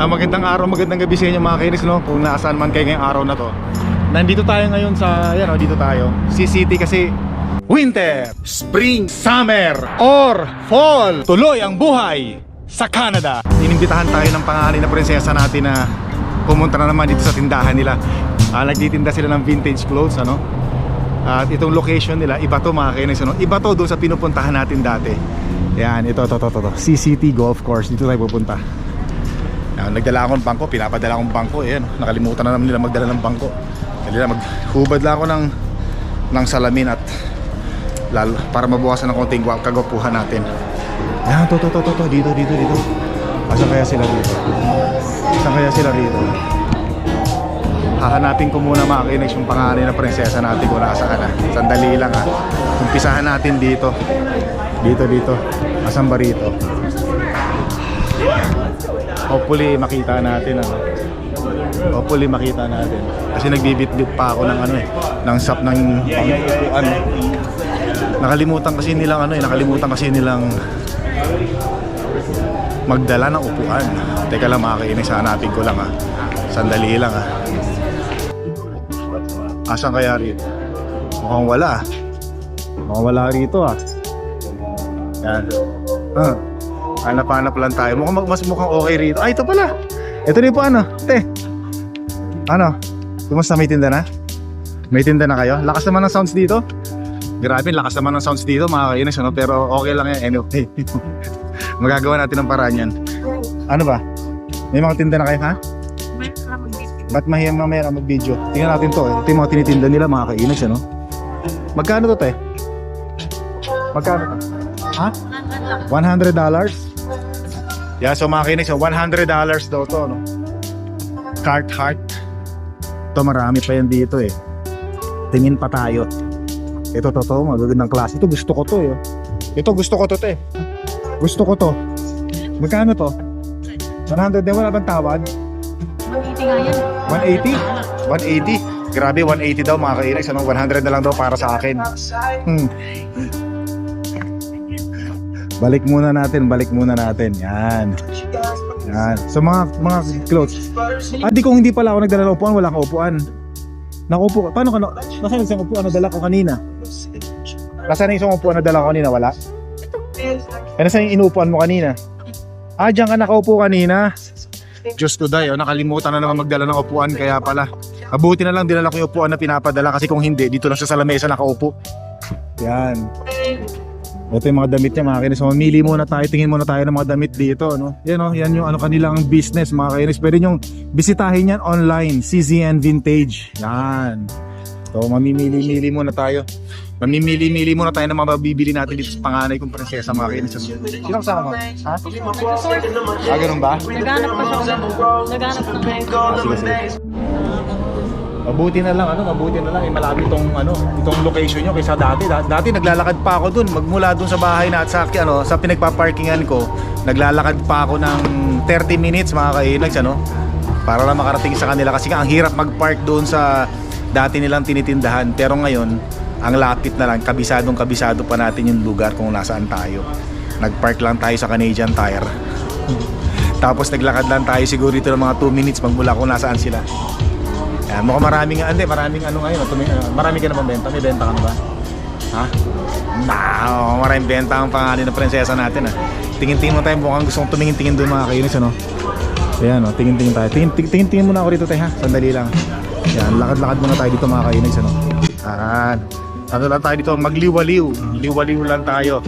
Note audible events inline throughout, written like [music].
Ah, magandang araw, magandang gabi sa inyo mga kainis no? Kung nasaan man kayo ngayong araw na to. Nandito tayo ngayon sa, yan o, dito tayo. C-City kasi Winter, Spring, Summer, or Fall. Tuloy ang buhay sa Canada. Inimbitahan tayo ng pangalan na prinsesa natin na Pumunta na naman dito sa tindahan nila. Ah, Nagtitinda sila ng vintage clothes ano? At itong location nila, iba to mga kainis ano? Iba to doon sa pinupuntahan natin dati. Yan, ito, ito, ito, ito, ito. CCT Golf Course, dito tayo pupunta yan, nagdala ako ng bangko, pinapadala akong bangko Ayan, nakalimutan na naman nila magdala ng bangko. Dali na, maghubad lang ako ng, ng salamin at lalo, para mabawasan ng konting gwa- kagwapuhan natin. Yan, to, to, to, to, to, dito, dito, dito. Asan kaya sila dito? Asan kaya sila dito? Hahanapin ko muna mga kinex yung pangalan na prinsesa natin kung nasaan na. Sandali lang ha Umpisahan natin dito. Dito, dito. Asan ba rito? Hopefully makita natin ano. Hopefully makita natin. Kasi nagbibit-bit pa ako ng ano eh, ng sap ng pang ano. Nakalimutan kasi nilang ano eh, nakalimutan kasi nilang magdala ng upuan. Teka lang makakainis, hanapin ko lang ah. Sandali lang ah. Asan kaya rito? Mukhang wala. Mukhang wala rito ah. Yan. Ah. Hanap-hanap lang tayo. Mukhang mas mukhang okay rito. Ay, ito pala. Ito rin po ano. Te. Ano? Kumusta may tinda na? May tinda na kayo? Lakas naman ng sounds dito. Grabe, lakas naman ng sounds dito mga kainis. Ano? Pero okay lang yan anyway. [laughs] Magagawa natin ng paraan yan. Ano ba? May mga tinda na kayo ha? Ba't mahiyang mamaya na mag-video? Tingnan natin to eh. Ito yung mga tinitinda nila mga kainis. Ano? Magkano to te? Magkano to? Ha? $100 dollars? Yeah, so mga kinis, so $100 daw to, no? Cart heart. Ito marami pa yan dito eh. Tingin pa tayo. Ito to to, magagandang klase. Ito gusto ko to eh. Ito gusto ko to te. Gusto ko to. Magkano to? 100 din, wala bang tawad? Hindi nga yan. 180? 180? Grabe, 180 daw mga kainis. Ano, 100 na lang daw para sa akin. Hmm. Balik muna natin, balik muna natin. Yan. Yan. So mga mga clothes. Ah, di kung hindi pala ako nagdala ng upuan, wala kang upuan. Nakupo. Paano ka na? Nasaan isang upuan na dala ko kanina? Nasaan isang upuan na dala ko kanina? Wala? Eh, nasaan yung inupuan mo kanina? Ah, diyan ka nakaupo kanina. Diyos ko dayo, nakalimutan na naman magdala ng upuan kaya pala. Mabuti na lang dinala ko yung upuan na pinapadala kasi kung hindi, dito lang siya sa lamesa nakaupo. Yan. Ito yung mga damit niya mga kainis. So, mamili muna tayo, tingin muna tayo ng mga damit dito. No? Yan, oh, yan yung ano kanilang business mga kainis. Pwede nyo bisitahin yan online. CZN Vintage. Yan. So mamimili-mili muna tayo. Mamimili-mili muna tayo ng mga mabibili natin dito sa panganay kong prinsesa mga kainis. Sino kasama mo? Ha? Ah, ganun ba? Naghanap pa siya. Naghanap ng Sige, sige. Mabuti na lang ano, mabuti na lang eh, malapit itong ano, itong location nyo kaysa dati. Da- Dati naglalakad pa ako dun, magmula dun sa bahay na at sa ano, sa pinagpa-parkingan ko, naglalakad pa ako ng 30 minutes mga kainags ano, para lang makarating sa kanila kasi nga ang hirap mag-park doon sa dati nilang tinitindahan. Pero ngayon, ang lapit na lang, kabisadong kabisado pa natin yung lugar kung nasaan tayo. Nag-park lang tayo sa Canadian Tire. [laughs] Tapos naglakad lang tayo siguro dito ng mga 2 minutes magmula kung nasaan sila. Yan, mukhang maraming, hindi, maraming ano ngayon, tumi, uh, marami ka naman benta, may benta ka na ba? Ha? Na, oh, maraming benta ang pangalan ng prinsesa natin ah. Tingin-tingin mo tayo, mukhang gusto kong tumingin-tingin doon mga kainis, ano? Ayan, oh, tingin-tingin tayo. Tingin- tingin- Tingin-tingin muna ako dito tayo ha, sandali lang. Yan, lakad-lakad muna tayo dito mga kainis, ano? Yan. Ano lang tayo dito, magliwaliw. Liwaliw lang tayo.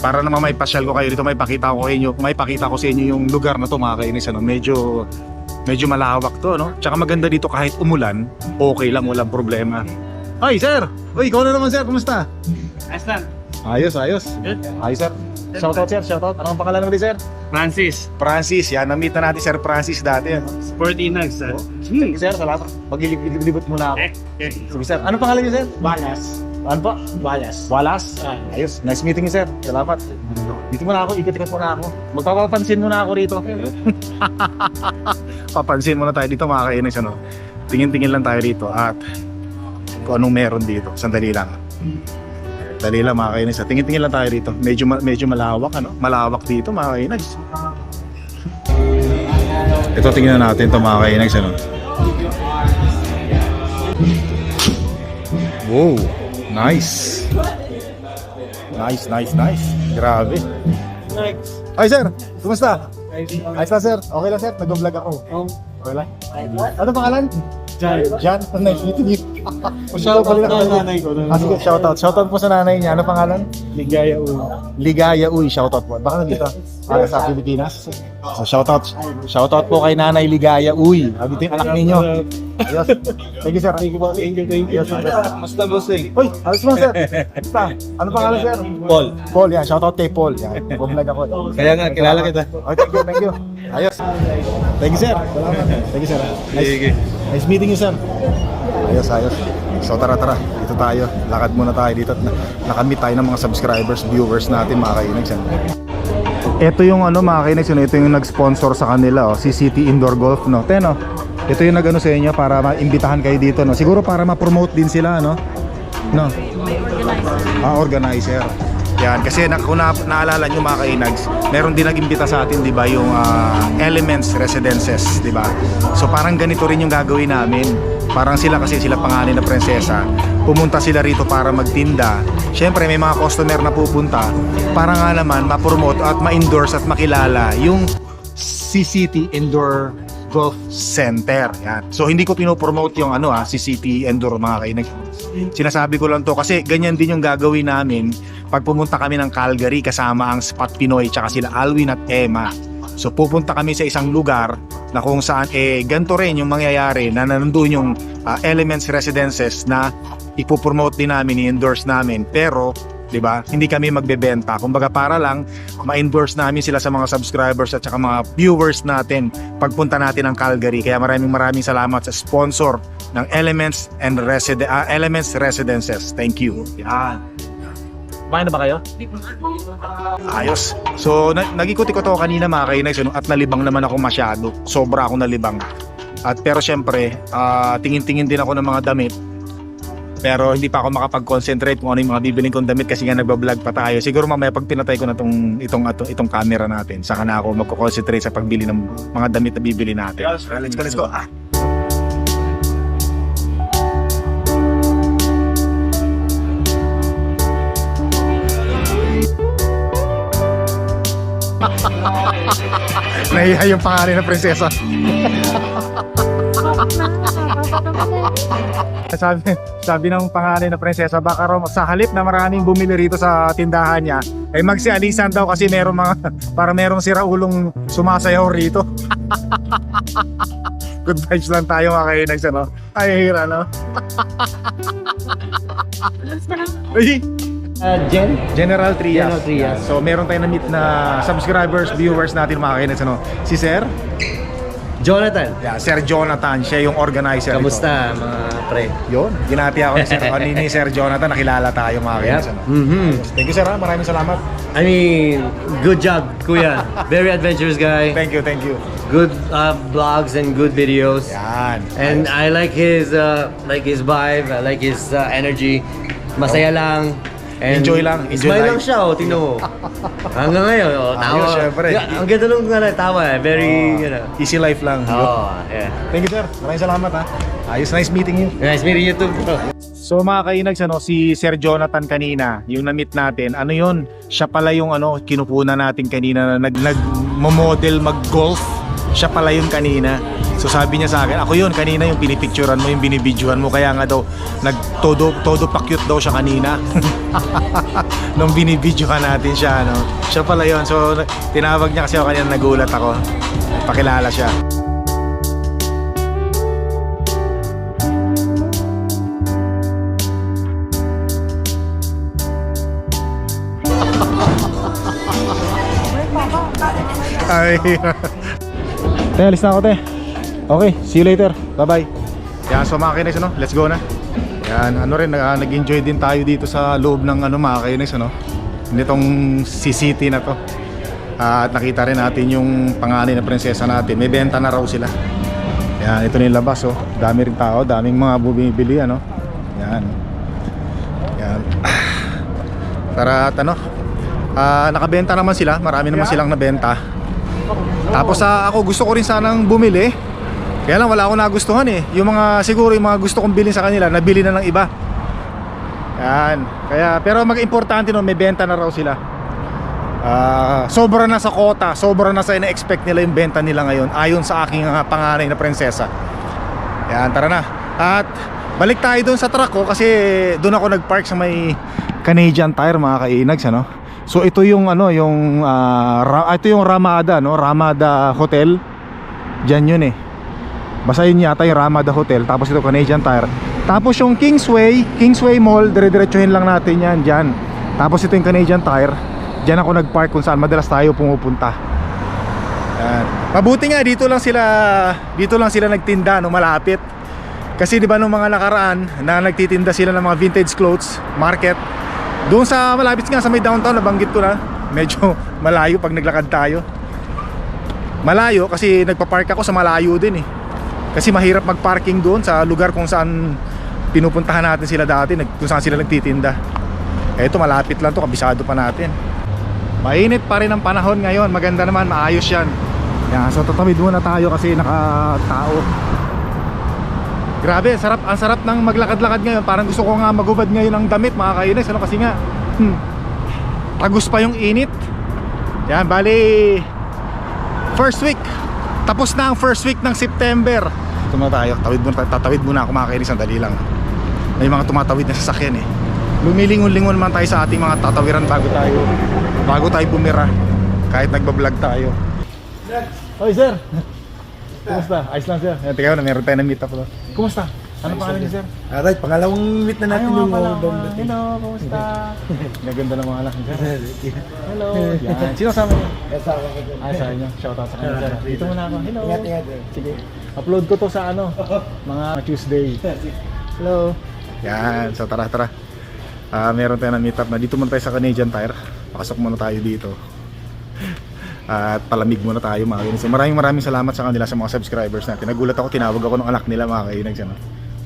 Para naman may pasyal ko kayo dito, may pakita ko inyo, may pakita ko sa inyo yung lugar na to mga kainis, ano? Medyo medyo malawak to, no? Tsaka maganda dito kahit umulan, okay lang, walang problema. Ay, sir! Uy, ikaw na naman, sir. Kumusta? Aslan, Ayos, ayos. Good. Ayos, sir. Shoutout, sir. Shoutout. Anong pangalan mo din, sir? Francis, Francis. Yan, na-meet na natin, Sir Francis dati. Ano? Sport Inags. Uh, Sige, sir. Salamat. Maglilibot muna ako. eh, eh, Sige, sir. Anong pangalan niyo, sir? Balas. Ano po? Balas. Walas. Ah. Ayos. Nice meeting you, sir. Salamat. Dito muna ako. Ikot-ikot muna ako. Magpapapansin muna ako rito. [laughs] Papansin muna tayo dito, mga kainis. Ano? Tingin-tingin lang tayo rito. At kung anong meron dito. Sandali lang. Dali lang mga kainis. Tingin-tingin lang tayo rito. Medyo ma- medyo malawak ano. Malawak dito mga kainis. Ito tingnan natin ito mga kainags ano. Wow, nice. Nice, nice, nice. Grabe. Next. Ay sir, kumusta? Ayos lang sir. Okay lang sir, nag-vlog ako. Oh. Okay lang. Ano pangalan? Jan. Jan, nice meeting you. Shoutout na nanay ko. Ah, sige, shoutout. Shoutout po sa nanay niya. Ano pangalan? Ligaya u. Ligaya Uy, shoutout po. Baka nandito. [laughs] Para sa Pilipinas. So shoutout. Shoutout po kay Nanay Ligaya Uy. Yung anak ninyo. Ayos. Thank you sir. Thank you po. Thank you. Thank you. Basta bossing. Uy, ayos mo sir. Basta. Ano pangalan sir? Paul. Paul, yan. Shoutout kay Paul. Yan. Vlog ako. Kaya nga, kilala kita. Okay, thank you, thank you. Ayos. Thank you sir. Thank you sir. Nice, nice meeting you sir. Ayos, ayos. So tara, tara. Dito tayo. Lakad muna tayo dito. at na- Nakamit tayo ng mga subscribers, viewers natin, mga kainags. yan. Ito yung ano mga yun, ito yung nag-sponsor sa kanila, oh, si City Indoor Golf, no? Teno, ito yung nag-ano sa inyo para maimbitahan kayo dito, no? Siguro para ma-promote din sila, no? No? May organizer. Ah, organizer. Yan, kasi na, kung na, naalala nyo mga kainags, meron din nag-imbita sa atin, di ba, yung ah, Elements Residences, di ba? So parang ganito rin yung gagawin namin. Parang sila kasi sila pangalan na prinsesa. Pumunta sila rito para magtinda. Siyempre may mga customer na pupunta para nga naman ma-promote at ma-endorse at makilala yung CCT Indoor Golf Center. Yan. So hindi ko pinopromote yung ano ah, CCT Indoor mga kainig. Sinasabi ko lang to kasi ganyan din yung gagawin namin pag pumunta kami ng Calgary kasama ang Spot Pinoy tsaka sila Alwin at Emma. So pupunta kami sa isang lugar na kung saan eh ganito rin yung mangyayari na nandun yung ah, Elements Residences na ipopromote din namin, i-endorse namin. Pero 'di ba? Hindi kami magbebenta. Kumbaga para lang ma-endorse namin sila sa mga subscribers at saka mga viewers natin pagpunta natin ng Calgary. Kaya maraming maraming salamat sa sponsor ng Elements and Residen ah, Elements Residences. Thank you. Yan. Kumain na ba kayo? Ayos. So, na- nag-ikot-ikot ako kanina mga kainags at nalibang naman ako masyado. Sobra ako nalibang. At pero syempre, ah, tingin-tingin din ako ng mga damit. Pero hindi pa ako makapag-concentrate kung ano yung mga bibiling kong damit kasi nga nagbablog pa tayo. Siguro mamaya pag pinatay ko na tong, itong, ato, itong camera natin, saka na ako magko-concentrate sa pagbili ng mga damit na bibili natin. Let's go, let's go. Ah. [laughs] Nahiya yung pangalan ng prinsesa. [laughs] sabi, sabi ng pangalan ng prinsesa, baka raw sa halip na maraming bumili rito sa tindahan niya, ay magsialisan daw kasi meron mga, [laughs] para merong siraulong sumasayaw rito. [laughs] Good vibes lang tayo mga kainags, ano? Ay, hira, no? [laughs] Ay, Uh, Jen? General Trias. General Trias. So, meron tayong na-meet na subscribers, viewers natin mga kainags, ano? Si Sir? Jonathan. Yeah, Sir Jonathan, siya yung organizer. ito. Kamusta mga pre? Yun, ginati ako ni Sir, [laughs] ni, Sir Jonathan, nakilala tayo mga kainags, ano? Mm-hmm. Thank you sir, ha? maraming salamat. I mean, good job, kuya. Very adventurous guy. Thank you, thank you. Good uh, vlogs and good videos. Yan. And I like his uh, like his vibe, I like his uh, energy. Masaya lang. And Enjoy lang, enjoy smile life. lang siya, oh, tingnan mo. [laughs] Hanggang ngayon, oh, tawa. Ayos, syempre. Yeah, ang ganda nung nga tawa eh. Very, Oh, you know. Easy life lang. Oh, yeah. Thank you sir, maraming salamat ha. Ayos, nice meeting you. Nice meeting you too, bro. So mga kainags, ano, si Sir Jonathan kanina, yung na-meet natin, ano yun, siya pala yung ano, kinukunan natin kanina na nag, nag-model mag-golf. Siya pala yun kanina. So sabi niya sa akin, ako yun kanina yung pinipicturean mo, yung binibidyohan mo. Kaya nga daw, nag-todo todo pa cute daw siya kanina. [laughs] Nung binibidyohan natin siya, ano. Siya pala yun. So tinawag niya kasi ako kanina, nagulat ako. Pakilala siya. [laughs] Ay. [laughs] te, alis na ako, te. Okay, see you later. Bye-bye. Yan, so mga kinex, ano, let's go na. Yan, ano rin, nag- nag-enjoy din tayo dito sa loob ng ano, mga kinex, ano. Nitong CCT na to. Ah, at nakita rin natin yung panganay na prinsesa natin. May benta na raw sila. Yan, ito na yung labas, oh. Dami rin tao, daming mga bumibili, ano. Yan. Yan. [sighs] Tara at ano, ah, nakabenta naman sila. Marami naman silang nabenta. Tapos sa ako gusto ko rin sanang bumili. Kaya lang wala akong nagustuhan eh. Yung mga siguro yung mga gusto kong bilhin sa kanila, nabili na ng iba. Yan. Kaya pero mag-importante no, may benta na raw sila. Ah, sobra na sa kota, sobra na sa ina-expect nila yung benta nila ngayon ayon sa aking ah, panganay na prinsesa. Yan, tara na. At balik tayo doon sa truck ko kasi doon ako nag-park sa may Canadian Tire mga kainags ano. So ito yung ano, yung Ra- ito yung Ramada no, Ramada Hotel. Diyan yun eh. Basta yun yata yung Ramada Hotel Tapos ito Canadian Tire. Tapos yung Kingsway Kingsway Mall Dire-diretsuhin lang natin yan dyan Tapos ito yung Canadian Tire. Diyan ako nag-park kung saan madalas tayo pumupunta. Yan. Mabuti nga dito lang sila Dito lang sila nagtinda no? Malapit. Kasi di ba nung mga nakaraan Na nagtitinda sila ng mga vintage clothes Market Doon sa malapit nga sa may downtown Nabanggit ko na Medyo [laughs] malayo pag naglakad tayo Malayo kasi nagpa-park ako sa malayo din eh kasi mahirap mag-parking doon sa lugar kung saan pinupuntahan natin sila dati, kung saan sila nagtitinda. Eto malapit lang to, kabisado pa natin. Mainit pa rin ang panahon ngayon, maganda naman, maayos yan. Yan, so tatawid muna tayo kasi nakatao. Grabe, sarap, ang sarap ng maglakad-lakad ngayon. Parang gusto ko nga magubad ngayon ng damit, mga kainis. Ano kasi nga, hmm, tagus pa yung init. Yan, bali, first week. Tapos na ang first week ng September. Ito muna tayo. Tawid muna. Tatawid muna ako mga kainis. Sandali lang. May mga tumatawid na sasakyan eh. Lumilingon-lingon man tayo sa ating mga tatawiran bago tayo bago tayo bumira. Kahit nagbablog tayo. Hoy sir. Kumusta? Ayos lang sir. Yan, teka na meron tayo na meet up. no? Kumusta? Ano pangalan niyo sir? Alright, pangalawang meet na natin Ayaw yung pala. Dom dating. Hello, kumusta? [laughs] Naganda ng mga anak niyo sir. [laughs] Hello. Yan. Sino kasama niyo? Kasama ko dyan. Ay, sa inyo. Shout out sa kanila sir. Dito muna ako. Hello. Ingat, ingat. Sige. Upload ko to sa ano, [laughs] mga Tuesday. Hello. Yan, so tara tara. Ah, meron tayong meet up na dito muna tayo sa Canadian Tire. Pasok muna tayo dito. At palamig muna tayo mga kainis. So, maraming maraming salamat sa kanila sa mga subscribers natin. Nagulat ako, tinawag ako ng anak nila mga kainis. Ano?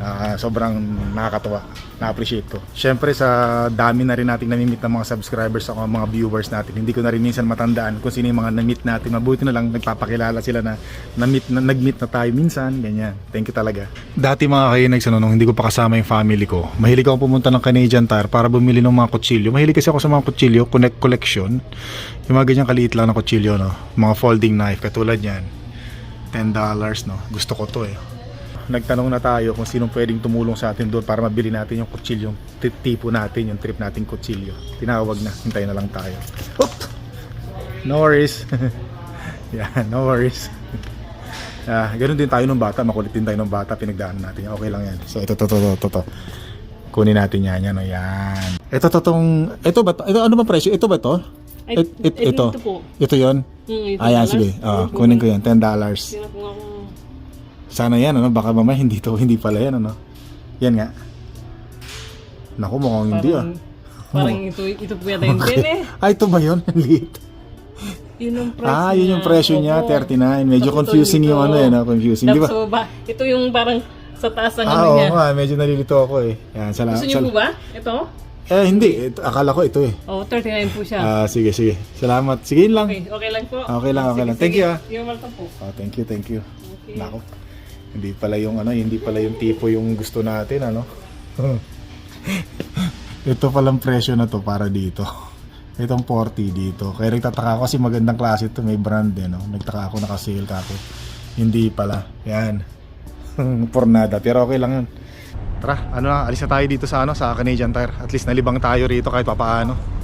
Ah, sobrang nakakatuwa. Na-appreciate ko. Siyempre sa dami na rin nating namimit ng mga subscribers sa mga viewers natin. Hindi ko na rin minsan matandaan kung sino yung mga na-meet natin. Mabuti na lang nagpapakilala sila na na-meet na, nag-meet na tayo minsan. Ganyan. Thank you talaga. Dati mga kainags, ano, nung hindi ko pa kasama yung family ko, mahilig ako pumunta ng Canadian Tire para bumili ng mga kutsilyo. Mahilig kasi ako sa mga kutsilyo, connect collection. Yung mga ganyang kaliit lang na kutsilyo, no? Mga folding knife, katulad yan. $10, no? Gusto ko to eh nagtanong na tayo kung sinong pwedeng tumulong sa atin doon para mabili natin yung kutsilyong ti- tipo natin, yung trip nating kutsilyo. Tinawag na, hintayin na lang tayo. Oop! No worries. [laughs] yeah, no worries. [laughs] Ah, ganun din tayo nung bata, makulit din tayo nung bata, pinagdaanan natin. Okay lang yan. So ito, to, to, to, to, to. Kunin natin yan, yan, o yan. Ito, to, tong, ito ba, to? ito, ano ba presyo? Ito ba to? It, it, ito. ito. Ito yon. Hmm, ito Ayan, sige. Oh, kunin ko yan, $10. Sira po ako. Sana yan, ano? Baka mamaya hindi to, hindi pala yan, ano? Yan nga. Naku, mukhang hindi ah. Parang, parang ito, ito po yata yung din eh. Ay, ito ba yun? [laughs] Ang liit. Yun yung presyo Ah, yun yung presyo niya, Opo. 39. Medyo Tapos ito confusing yung ano yan, ah, confusing. Di ba? Tapos ba, ito yung parang sa taas ng Ah, ano oo niya. nga, medyo nalilito ako eh. Yan, sala, Gusto niyo po ba? Ito? Eh, hindi. Ito, akala ko ito eh. Oh, 39 po siya. Ah, sige, sige. Salamat. Sige, lang. okay, okay lang po. Okay lang, okay Sige, lang. Thank sige. you, ah. You're welcome po. Oh, thank you, thank you. Okay. Nako. Hindi pala yung ano, hindi pala yung tipo yung gusto natin, ano. [laughs] Ito palang presyo na to para dito. Itong 40 dito. Kaya nagtataka ako kasi magandang klase ito, may brand din, no. Nagtaka ako naka-sale ka ako. Hindi pala. Yan. [laughs] Pornada, pero okay lang yun. Tara, ano na, alis na tayo dito sa ano, sa Canadian Tire. At least nalibang tayo rito kahit papaano.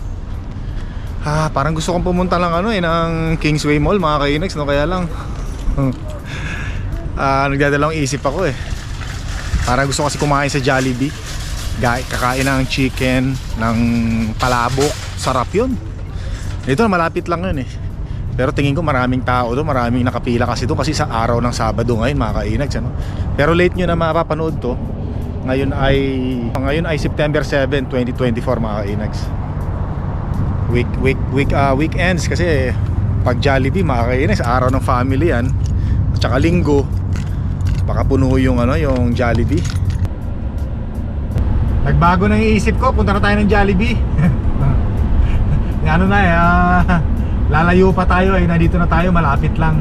Ah, parang gusto kong pumunta lang ano eh ng Kingsway Mall mga kainags no kaya lang [laughs] Ah, nagdadalawang isip ako eh. Para gusto kasi kumain sa Jollibee. Kakain ng chicken, ng palabok. Sarap yun. Dito malapit lang yun eh. Pero tingin ko maraming tao doon, maraming nakapila kasi doon kasi sa araw ng Sabado ngayon mga kainags ano. Pero late nyo na mapapanood to. Ngayon ay ngayon ay September 7, 2024 mga kainags. Week week week ah, weekends kasi pag Jollibee mga kainags, araw ng family yan. At saka linggo, baka puno yung ano, yung Jollibee. Nagbago na yung isip ko, punta na tayo ng Jollibee. [laughs] ano na eh, ah, Lalayo pa tayo ay nandito na tayo, malapit lang.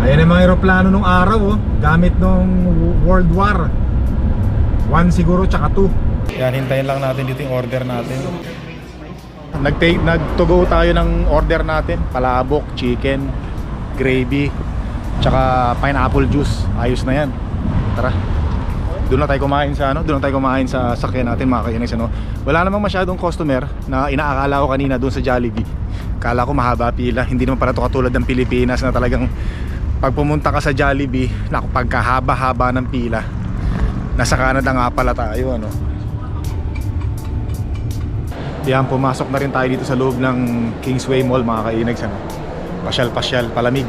Ayan ang mga aeroplano nung araw oh, gamit nung World War. One siguro tsaka two. Yan, hintayin lang natin dito yung order natin. Nag-to-go tayo ng order natin. Palabok, chicken, gravy, tsaka pineapple juice. Ayos na yan. Tara. Doon na tayo kumain sa ano, doon na tayo kumain sa sakyan natin mga kainis ano. Wala namang masyadong customer na inaakala ko kanina doon sa Jollibee. Kala ko mahaba pila, hindi naman pala to katulad ng Pilipinas na talagang pag pumunta ka sa Jollibee, naku pagkahaba-haba ng pila. Nasa Canada nga pala tayo ano. Yan, pumasok na rin tayo dito sa loob ng Kingsway Mall mga kainags ano. Pasyal-pasyal, palamig.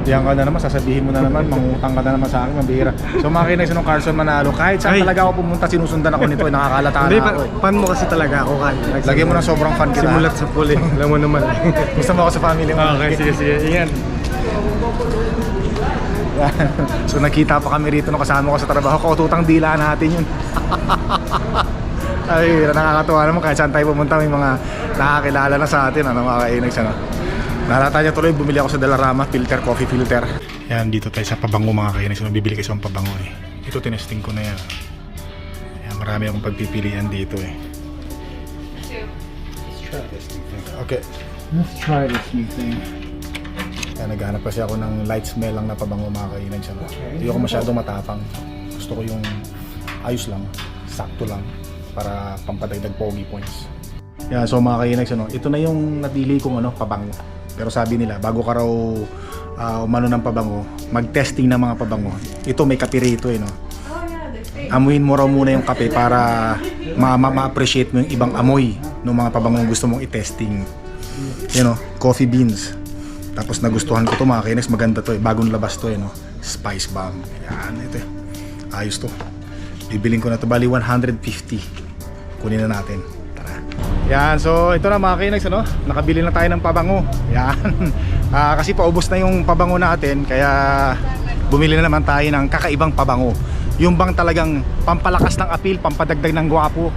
Diyan ka na naman, sasabihin mo na naman, mangutang ka na naman sa akin, mabihira. So mga kainags nung Carson Manalo, kahit saan Ay. talaga ako pumunta, sinusundan ako nito, eh, nakakalata Hindi, na pa, ako. eh. fan mo kasi talaga ako kan. Lagyan mo ng sobrang fan kita. Simulat sa puli. [laughs] Alam mo naman. Gusto mo ako sa family mo. okay, sige, sige. Ingat. [laughs] so nakita pa kami rito nung kasama ko sa trabaho, kaututang dila natin yun. [laughs] Ay, nakakatuwa naman kahit saan tayo pumunta may mga nakakilala na sa atin, ano mga kainags ano. Nalata niya tuloy, bumili ako sa Dalarama filter, coffee filter. Yan, dito tayo sa pabango mga kainags, ano, bibili kasi ng pabango eh. Ito tinesting ko na yan. Yan, marami akong pagpipilian dito eh. Okay. Let's try this new thing. Kaya naghanap kasi ako ng light smell lang na pabango mga kainan siya. Hindi ako masyadong matapang. Gusto ko yung ayos lang, sakto lang para pampadagdag pogi points. Yan, so mga kainags, ano, ito na yung napili kong ano, pabango. Pero sabi nila, bago ka raw ah, umano ng pabango, mag-testing ng mga pabango. Ito may kape rito eh, no? Amuin mo raw muna yung kape para ma- ma- ma-appreciate mo yung ibang amoy ng mga pabangong gusto mong i-testing. You know, coffee beans. Tapos nagustuhan ko to mga kinex, maganda to eh. Bagong labas to eh, no? Spice bomb. Yan, ito eh. Ayos to. Bibiling ko na to. Bali 150. Kunin na natin. Tara. Yan, so ito na mga kinex, ano? Nakabili na tayo ng pabango. Yan. [laughs] Ah, kasi paubos na yung pabango natin, kaya bumili na naman tayo ng kakaibang pabango. Yung bang talagang pampalakas ng appeal, pampadagdag ng gwapo.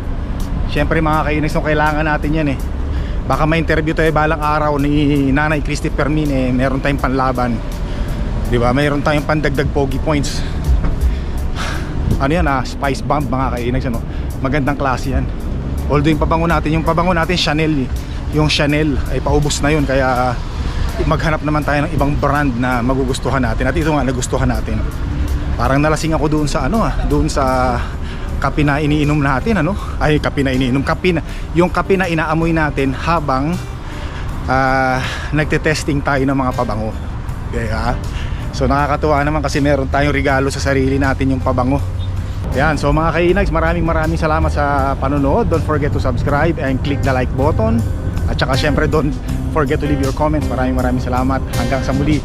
Siyempre mga kainis, no, kailangan natin yan eh. Baka may interview tayo balang araw ni Nanay Christy Permin eh, meron tayong panlaban. 'Di ba? Mayroon tayong pandagdag pogi points. [sighs] Ano yan ah, Spice Bomb mga kainags ano. Magandang klase yan. Although yung pabango natin, yung pabango natin Chanel eh. Yung Chanel ay paubos na yun. Kaya maghanap naman tayo ng ibang brand na magugustuhan natin. At ito nga nagustuhan natin. Parang nalasing ako doon sa ano ah, doon sa kape na iniinom natin ano? Ay kape na iniinom. Kape na yung kape na inaamoy natin habang ah, nagte-testing tayo ng mga pabango. Kaya so nakakatuwa naman kasi meron tayong regalo sa sarili natin yung pabango yan so mga kainags maraming maraming salamat sa panonood. Don't forget to subscribe and click the like button. At saka syempre don't forget to leave your comments. Maraming maraming salamat. Hanggang sa muli